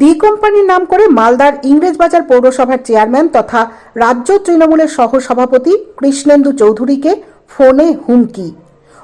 D কোম্পানির নাম করে মালদার ইংরেজবাজার পৌরসভার চেয়ারম্যান তথা রাজ্য তৃণমূলের সহ সভাপতি কৃষ্ণেন্দু চৌধুরীকে ফোনে হুমকি।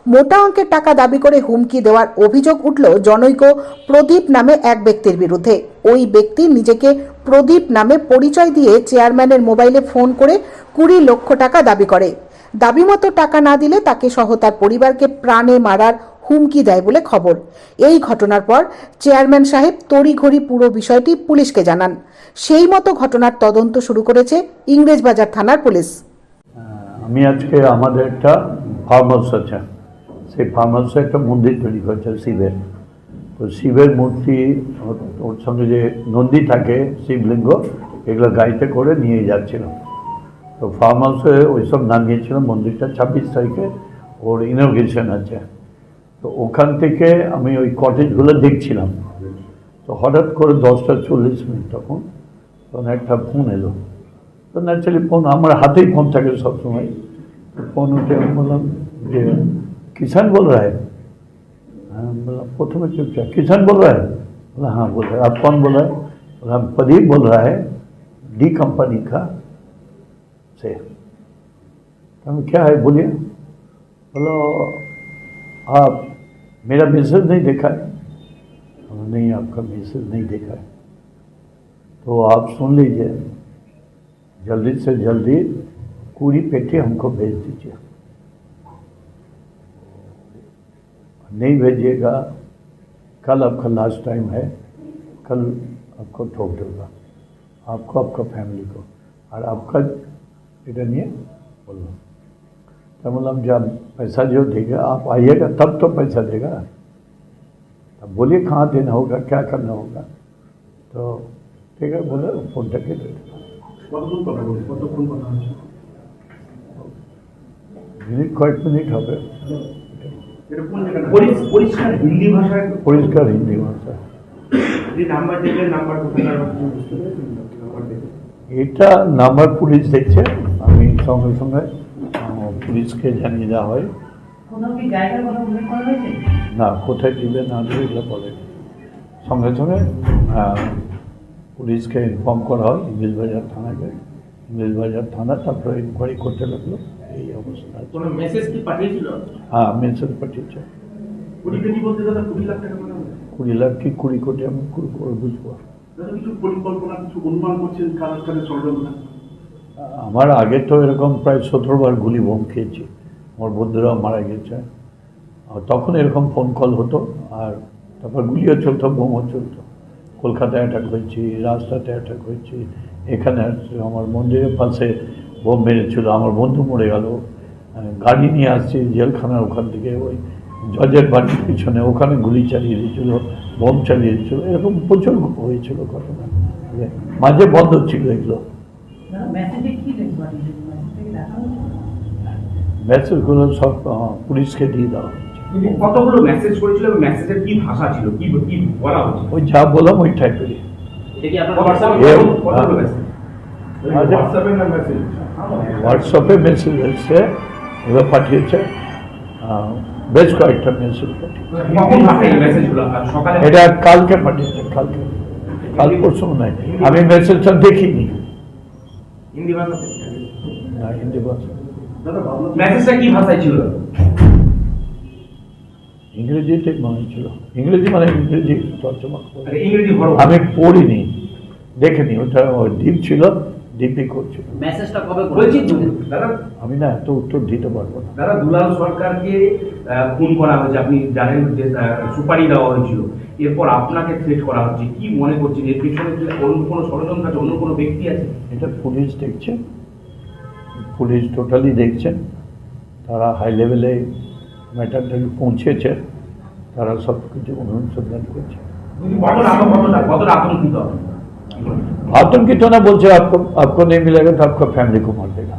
মোটা অঙ্কের টাকা দাবি করে হুমকি দেওয়ার অভিযোগ উঠল জনৈক প্রদীপ নামে এক ব্যক্তির বিরুদ্ধে। ওই ব্যক্তি নিজেকে প্রদীপ নামে পরিচয় দিয়ে চেয়ারম্যানের মোবাইলে ফোন করে কুড়ি লক্ষ টাকা দাবি করে। দাবি মতো টাকা না দিলে তাকে সহ তার পরিবারকে প্রাণে মারার হুমকি দেয় বলে খবর। এই ঘটনার পর চেয়ারম্যান সাহেব তড়িঘড়ি পুরো বিষয়টি পুলিশকে জানান। সেই মতো ঘটনার তদন্ত শুরু করেছে ইংরেজবাজার থানার পুলিশ। আমি আজকে আমাদের একটা ফার্ম হাউস আছে। সেই ফার্ম হাউসে একটা মন্দির তৈরি করেছে শিবের। তো শিবের মূর্তি, ওর- সঙ্গে যে নন্দী থাকে, শিবলিঙ্গ, এগুলো গাড়িতে করে নিয়ে যাচ্ছিল তো ফার্ম হাউসে ওইসব নামিয়েছিল মন্দিরটা ছাব্বিশ তারিখে ওর ইনোগ্রেশন আছে। তো ওখান থেকে আমি ওই কটেজগুলো দেখছিলাম তো হঠাৎ করে দশটা চল্লিশ মিনিট তখন তখন একটা ফোন এলো তো ন্যাচারালি ফোন আমার হাতেই ফোন থাকে সবসময় তো ফোন উঠে আমি বললাম যে किसान बोल रहा है हाँ बोला प्रथम चुपचाप किसान बोल रहा है बोला हाँ बोल रहा है आप कौन बोल रहा है बोला हम प्रदीप बोल रहा है डी कंपनी का से तो हम क्या है बोलिए बोलो आप मेरा मैसेज नहीं देखा है। नहीं आपका मैसेज नहीं देखा है। तो आप सुन लीजिए, जल्दी से जल्दी पूरी पेटी हमको भेज दीजिए। नहीं भेजिएगा, कल आपका लास्ट टाइम है, कल आपको ठोक दूँगा। आपको, आपका फैमिली को। और आपका रिटर्न ये बोल तो मतलब जब पैसा जो देगा आप आइएगा तब तो पैसा देगा तब बोलिए कहाँ देना होगा क्या करना होगा तो ठीक है बोले फोन करके दे देगा কতক্ষণ কথা বলছে কতক্ষণ কথা হচ্ছে মিনিট কয়েক মিনিট হবে এটা কোন জায়গাটা পরিষ্- পরিষ্কার হিন্দি ভাষায় পরিষ্কার হিন্দি ভাষা যে নাম্বার দেখলে নাম্বার কোথাকার আপনি বুঝতে পেরেছেন নাম্বার দেখে এটা নাম্বার পুলিশ দেখছে আমি সঙ্গে সঙ্গে আহ, পুলিশকে জানিয়ে দেওয়া হয়। না কোথায় দিবে না দিবে এগুলো বলে সঙ্গে সঙ্গে পুলিশকে ইনফর্ম করা হয় ইংলিশ বাজার থানাকে। ইংলিশ বাজার থানা তারপরে ইনকোয়ারি করতে লাগল এই অবস্থা আছে। মেসেজ পাঠিয়েছিল? হ্যাঁ মেসেজ পাঠিয়েছে। কুড়ি লাখ কি কুড়ি কোটি আমি বুঝব। কিছু পরিকল্পনা কিছু অনুমান করছেন কারোর কাছে ষড়যন্ত্র? আমার আগে তো এরকম প্রায় সতেরো বার গুলি বোম খেয়েছি। আমার বন্ধুরাও মারা গেছে। তখন এরকম ফোন কল হতো আর তারপর গুলিও চলতো, বোমও চলতো। কলকাতায় অ্যাটাক হয়েছি রাস্তাতে অ্যাটাক হয়েছি, এখানে আমার মন্দিরের পাশে বোম মেরেছিল, আমার বন্ধু মরে গেল। গাড়ি নিয়ে আসছি, জেলখানার ওখান থেকে, ওই জজের বাড়ির পিছনে, ওখানে গুলি চালিয়ে দিয়েছিল, বোম চালিয়ে দিয়েছিল। এরকম প্রচুর হয়েছিল ঘটনা। মাঝে বন্ধ ছিল এগুলো। মেসেজে সব পুলিশকে দিয়ে দেওয়া কতগুলো মেসেজ করেছিল মেসেজের কি ভাষা ছিল? কি কি বলা হচ্ছে ওই যা বললাম ওই টাইপেরই এটা কি আপনার হোয়াটসঅ্যাপে মেসেজ। না মেসেজ হোয়াটসঅ্যাপে মেসেজ এসছে এবার পাঠিয়েছে। বেশ কয়েকটা মেসেজ পাঠিয়েছে। এটা কালকে পাঠিয়েছে কালকে। কাল পরশু নাই আমি মেসেজটা দেখিনি। হিন্দি ভাষাতে না হিন্দি ভাষা। দাদা মেসেজটা কি ভাষায় ছিল? ইংরেজিতে মনে ছিল। ইংরেজি মানে ইংরেজি তর্জমা। ইংরেজি আমি পড়িনি দেখিনি। ওটা ওই দ্বীপ ছিল দ্বীপই করছিল। মেসেজটা কবে বলছি করেছে দাদা আমি না এত উত্তর দিতে পারব না। দাদা দুলাল সরকারকে আহ, খুন করা হয়েছে। আপনি জানেন যে আহ, সুপারি দেওয়া হয়েছিল। এরপর আপনাকে থ্রেট করা হচ্ছে। কি মনে করছেন? এর পিছনে কি অন্য কোনো ষড়যন্ত্র আছে? অন্য কোনো ব্যক্তি আছে? এটা পুলিশ দেখছে। পুলিশ টোটালি দেখছেন তারা হাই লেভেলে ম্যাটারটা পৌঁছেছে তারা সব কিছু অনুসন্ধান করছে। आतंकित होना बोल से आपको आपको नहीं मिलेगा तो आपका फैमिली को मार देगा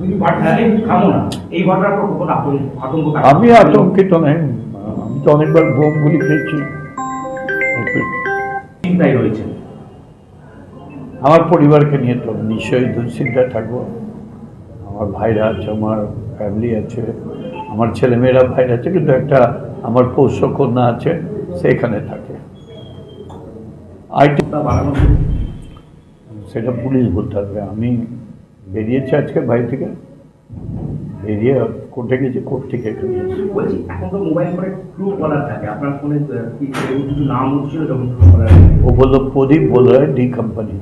हमें आतंकित नहीं हम तो अनेक बार চিন্তায় রয়েছে। আমার পরিবারকে নিয়ে তো নিশ্চয়ই দুশ্চিন্তায় থাকব। আমার ভাইরা আছে, আমার ফ্যামিলি আছে, আমার ছেলেমেয়েরা, ভাইরা আছে, কিন্তু একটা আমার পোষ্য কন্যা আছে সেখানে থাকে। আইটি বাড়ানো সেটা পুলিশ বলতে পারবে আমি বেরিয়েছি আজকে বাড়ি থেকে। এরিয়া কোর্টে গেছে কোর্ট থেকে এখানে বলছি এখন তো মোবাইল ফোনে ট্রু কলার থাকে। আপনার ফোনে কি নাম উঠছিল যখন ও বলল প্রদীপ বলরা ডি কোম্পানি